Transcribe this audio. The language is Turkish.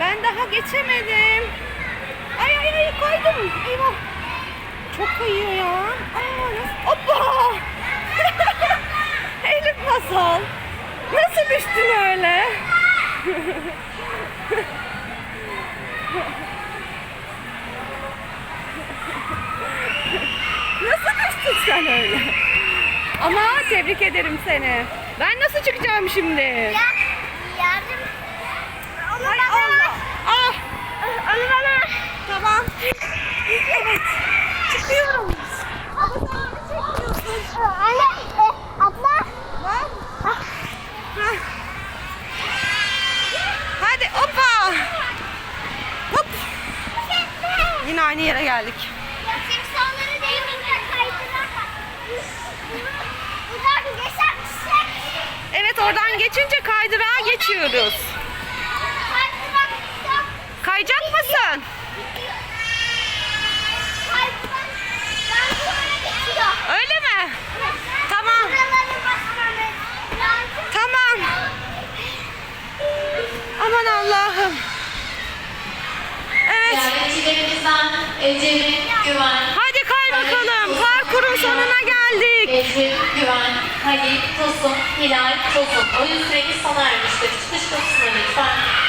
Ben daha geçemedim. Ay ay ay kaydım. Eyvah. Çok kayıyor ya. Aa? Hoppa. Elif nasıl? Nasıl düştün öyle? Nasıl düştün sen öyle? Ama tebrik ederim seni. Ben nasıl çıkacağım şimdi? Ya Anne, e, abla. Tamam. Hah. Hadi hoppa. Hop. Yine aynı yere geldik. Evet oradan geçince kaydırağa geçiyoruz. Aman Allah'ım. Evet. Ziyaretçilerimizden Ecevit Güven, Hadi kay bakalım. Parkurun sonuna geldik. Ecevit Güven, Halil Tosun, Hilal Tosun. Oyun süreniz sona ermiştir. Çıkış kapısına lütfen.